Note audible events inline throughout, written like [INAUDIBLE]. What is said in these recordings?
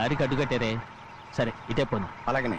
దారికి అడ్డుకట్టారే సరే ఇటే పోను అలాగనే.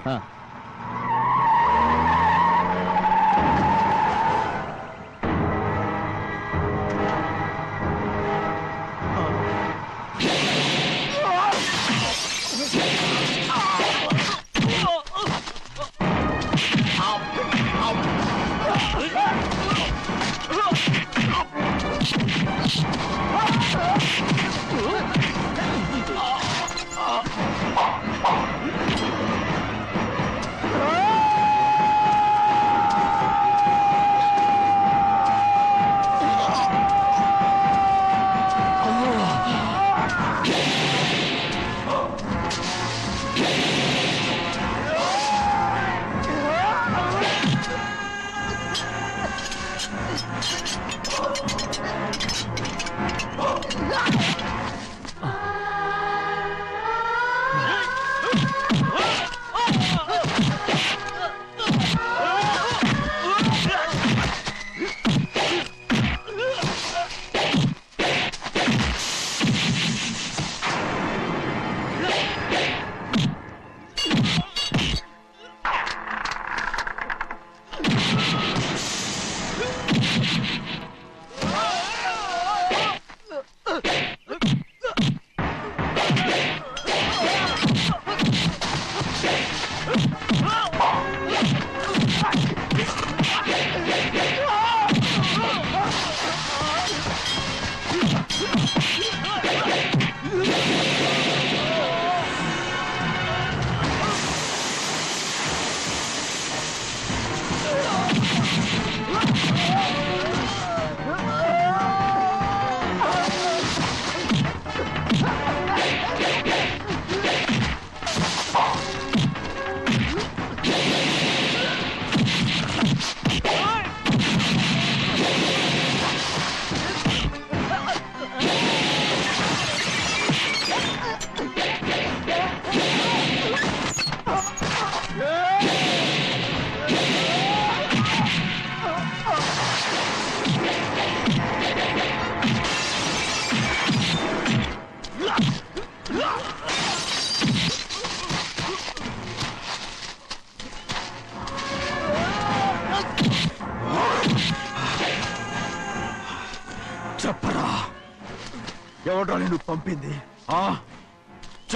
నిన్ను పంపింది. ఆ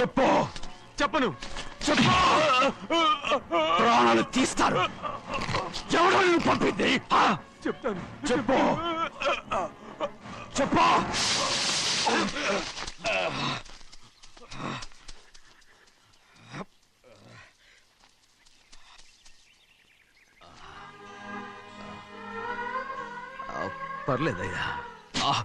చెప్పు. చెప్పను. చెప్పు. ప్రాణాలు తీస్తారు. నిన్ను పంపింది? ఆ? చెప్తాను. చెప్పు. చెప్పు. పర్లేదయ్యా. ఆ,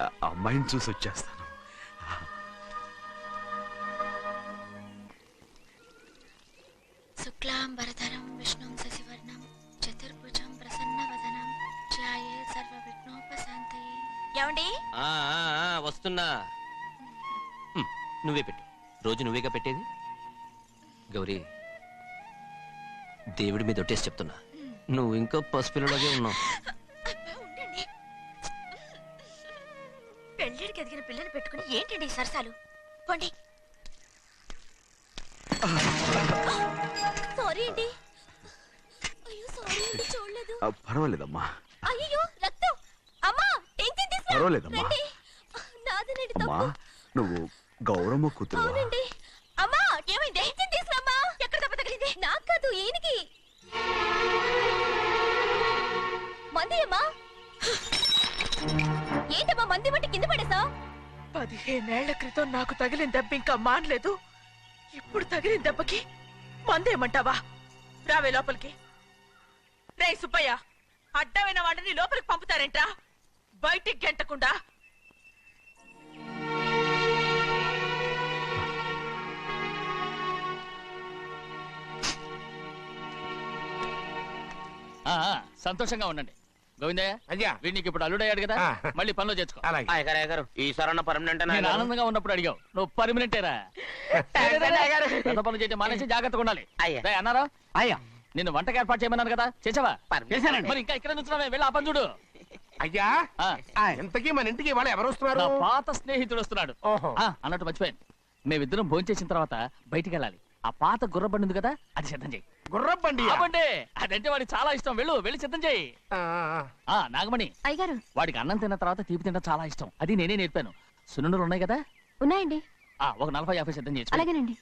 అమ్మాయిని చూసి వచ్చేస్తాను. శుక్లాంబరధరం విష్ణుం శశివర్ణం చతుర్భుజం ప్రసన్నవదనం ఏమండి? ఆ, ఆ, ఆ, వస్తున్నా. హ్మ్, నువ్వే పెట్టు. రోజు నువ్వేగా పెట్టేది? గౌరీ దేవుడి మీద ఒట్టేసి చెప్తున్నా. నువ్వు ఇంకా పసిపిల్లలాగే ఉన్నావు. [LAUGHS] సరసాలు పోండి. సారీ అండి. అయ్యో సారీ అండి చూడలేదు. ఆ, పర్వాలేదమ్మా. అయ్యో రక్తం. అమ్మా టెన్షన్ తీసుకురా. పర్వాలేదమ్మా. రండి. నాదనండి అమ్మా తప్పు. నువ్వు గౌరమ్మ కూతురు అవునండి. అమ్మా ఏమైంది? టెన్షన్ తీసుకురామ్మా. ఎక్కడ దెబ్బ తగిలింది? నాకు కాదు ఈయనకి. మంది అమ్మా ఏంటమ్మా మంది బట్టి కింద పడేసా పదిహేనేళ్ళ క్రితం నాకు తగిలిన దెబ్బ ఇంకా మానలేదు. ఇప్పుడు తగిలిన దెబ్బకి మందేమంటావా? రావే లోపలికి. రే సుబ్బయ్య అడ్డమైన వాడిని లోపలికి పంపుతారేంట్రా? బయటికి గెంటకుండా. ఆ, సంతోషంగా ఉండండి. గోవిందయ్య అయ్యా. వీడికి ఇప్పుడు అల్లుడయ్యాడు కదా ఆ. మళ్ళీ పనిలో చేర్చుకో అలాగే. అయ్యగారు ఈసారన్న పర్మనెంట్ నేను ఆనందంగా ఉన్నప్పుడు అడిగావు నువ్వు పర్మనెంటేరా పెద్ద పనులు చేయడం మానేసి జాగ్రత్తగా ఉండాలి. అయ్యా. రేయ్, అన్నారా? అయ్యా. నిన్ను వంటకి ఏర్పాటు చేయమన్నాను కదా చేసావా? చేశానండి. మరి ఇంకా ఇక్కడ నుంచున్నావే వెళ్ళి ఆ పని చూడు. అయ్యా ఆ, ఇంతకీ మన ఇంటికి వాళ్ళు ఎవరు వస్తున్నారు? పాత స్నేహితుడు వస్తున్నాడు. ఓహో. ఆ, అన్నట్టు మర్చిపోయాను. మేమిద్దరం భోంచేసిన తర్వాత బయటికి వెళ్ళాలి. ఆ పాత గుర్రబండి ఉంది కదా అది సిద్ధం చేయి. గుర్రబండి అదంటే వాడికి చాలా ఇష్టం. వెళ్ళు వెళ్ళి సిద్ధం చేయి. ఆ నాగమణి. అయ్యగారు. వాడికి అన్నం తిన్న తర్వాత తీపి తినడం చాలా ఇష్టం. అది నేనే నేర్పాను. సున్నుండలు ఉన్నాయి కదా? ఉన్నాయండి. ఆ ఒక నలభై యాభై సిద్ధం చేసి అలాగేనండి.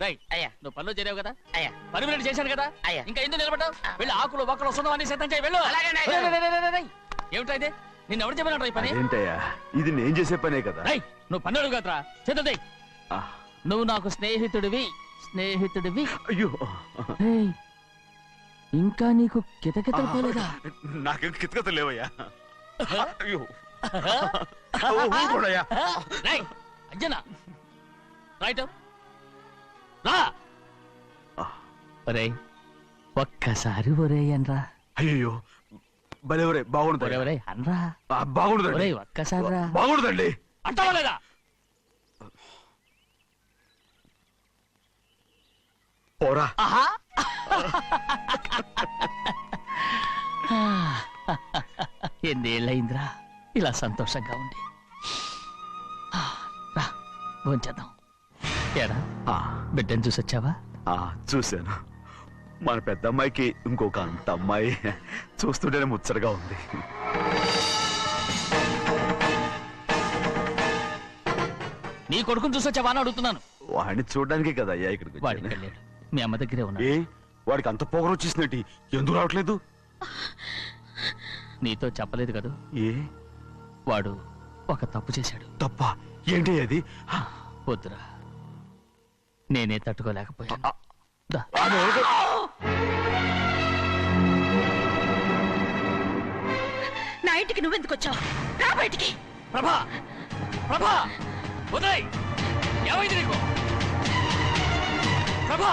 రై అయ్యా నువ్వు పనిలో చేరావు కదా? అయ్యా. పర్మినెంట్ చేశాను కదా? అయ్యా. ఇంకా ఎందుకు నిలబడ్డావు? వెళ్ళి ఆకులు అన్ని సిద్ధం చేయి వెళ్ళు. అలాగేనండి, రేయ్, రేయ్, రేయ్, రేయ్, రేయ్. ఏమిటా ఇది? నిన్ను ఎవరు చెప్పినట్టు ఈ పని? ఏంటయ్యా ఇది నేను చేసే పనే కదా? రై నువ్వు పని అడుగు కదరా. సిద్ధం చేయి. ఆ, నువ్వు నాకు స్నేహితుడివి. స్నేహితుడివి? అయ్యో. ఇంకా నీకు కితకితలు పోలేదా? నాకేం కితకత లేవయ్యా. అయ్యో. ఊరుకోడయ్యా. రేయ్, అంజనా రైట్. రా. ఒరేయ్ ఒక్కసారి ఒరే అనరా అయ్యో భలే ఒరే ఒరే బాగుండదు ఒరే అనరా. బాగుండదండి ఒరేయ్ ఒక్కసారి రా. బాగుండదండి అంటావా లేదా? పోరా. ఆహా. ఎన్నేళ్ళయిందిరా? ఇలా సంతోషంగా ఉండి. ఆ, రా భోంచేద్దాం. ఏరా ఆ, బిడ్డను చూసొచ్చావా? ఆ, చూశాను. మన పెద్ద అమ్మాయికి ఇంకొక అంత అమ్మాయి చూస్తుంటేనే ముచ్చటగా ఉంది. నీ కొడుకుని చూసొచ్చావా అని అడుగుతున్నాను. వాడిని చూడడానికి కదా అయ్యా ఇక్కడికి వాడికి వచ్చాను. వెళ్ళాడు. మీ అమ్మ దగ్గరే ఉన్నాడు ఏ వాడికి అంత పొగరు వచ్చేసినట్టు ఎందుకు రావట్లేదు? నీతో చెప్పలేదు కదూ? ఏ? వాడు ఒక తప్పు చేశాడు. తప్ప? ఏంటి అది? వద్దురా. నేనే తట్టుకోలేకపోయాను. దా. నా ఇంటికి నువ్వెందుకు వచ్చావు? రా బయటికి. ప్రభా! ప్రభా! ఉదయ్ ఏమైంది నీకు? ప్రభా!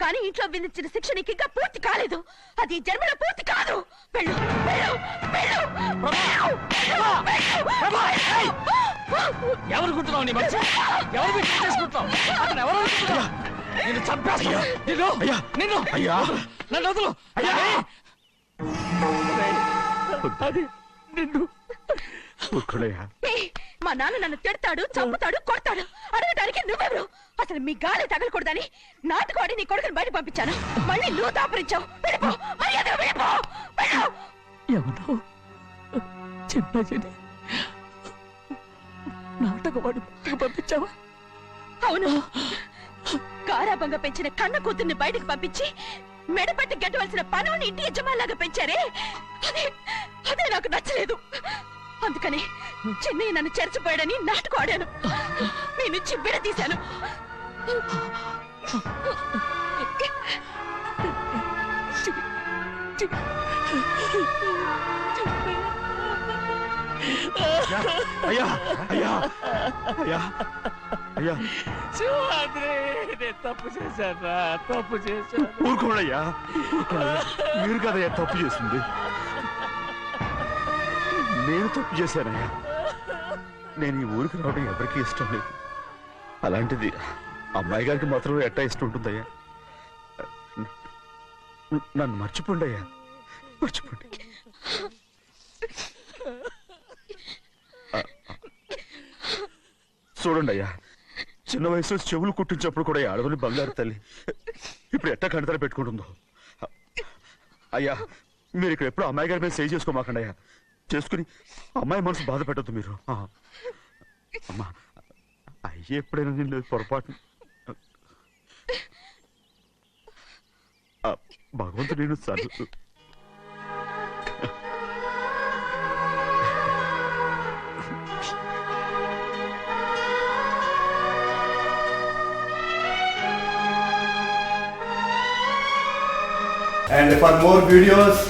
కానీ ఇంట్లో విధించిన శిక్ష నీకు ఇంకా పూర్తి కాలేదు. అది జన్మలో పూర్తి కాదు. వెళ్ళు. ఎవరు నీ ఎవరు మీరు చేసుకుంటున్నావు? అతను ఎవరు అనుకుంటున్నావు? నిన్ను చంపేస్తా నిన్ను నిన్ను. అయ్యా. నన్ను వదులు. అయ్యా! అది నిన్ను. ఒక్కడయ్యా ఏయ్, మా నాన్న నన్ను తిడతాడు చంపుతాడు కొడతాడు. అడగడానికి నువ్వెవరు? అసలు మీ గాలి తగలకూడదని నాటుకోడి నీ కొడుకుని బయట పంపించాను. మళ్ళీ నువ్వు దాపరించావు. వెళ్ళిపో మర్యాదగా వెళ్ళిపో. వెళ్ళు. ఎవరు చిన్న చెడి నాటకవాడు పంపించావా? అవును. గారాబంగా పెంచిన కన్న కూతుర్ని బయటకు పంపించి మెడపట్టి గట్టవలసిన పనుని ఇంటి యజమానిలాగా పెంచారే? అదే అదే నాకు నచ్చలేదు. అందుకని చెన్నై నన్ను చెరచిపోయాడని నాటకం ఆడాను. నుంచి విడదీశాను అయ్యా అయ్యా అయ్యా అయ్యా. నేను తప్పు చేశాను? తప్పు ఊరుకోండయ్యా ఊరుకోండయ్యా. మీరు కదయ్యా తప్పు చేసింది. నేను తప్పు చేశానయ్యా. నేను ఈ ఊరికి రావడం ఎవరికీ ఇష్టం లేదు. అలాంటిది అమ్మాయి గారికి మాత్రం ఎట్టా ఇష్టం ఉంటుందయ్యా. నన్ను మర్చిపోండి అయ్యా మర్చిపోండి. చూడండి అయ్యా చిన్న వయసులో చెవులు కుట్టించినప్పుడు కూడా ఆడవని బంగారు తల్లి. ఇప్పుడు ఎట్టా కణితలు పెట్టుకుంటుందో. అయ్యా మీరు ఇక్కడ ఎప్పుడు అమ్మాయి గారి మీద సేవ్ చేసుకోమాకండి అయ్యా చేసుకుని అమ్మాయి మనసు బాధ పెట్టద్దు మీరు. అమ్మా అయ్యి ఎప్పుడైనా నేను పొరపాటు భగవంతుడు నేను sir And for more videos,